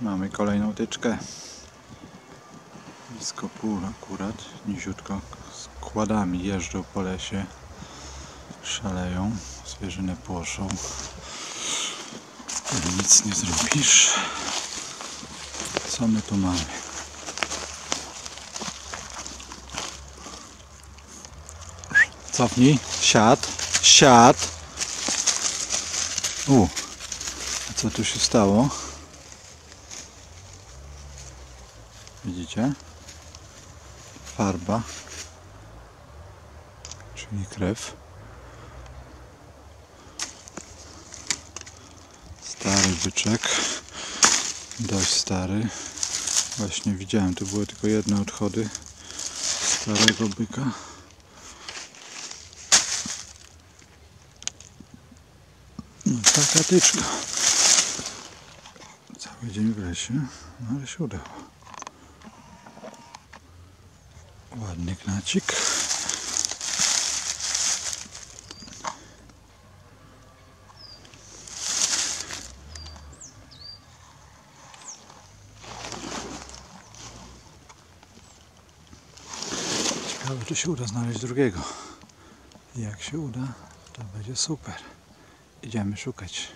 Mamy kolejną tyczkę. Blisko pół akurat. Niziutko. Z kładami jeżdżą po lesie. Szaleją. Zwierzynę płoszą. Nic nie zrobisz. Co my tu mamy? Cofnij. Siad. Siad. U. Co tu się stało? Widzicie? Farba. Czyli krew. Stary byczek. Dość stary. Właśnie widziałem, tu były tylko jedne odchody starego byka. No, taka tyczka. Cały dzień w lesie, no ale się udało. Ładny knacik. Ciekawe, czy się uda znaleźć drugiego. Jak się uda, to będzie super. Idziemy szukać.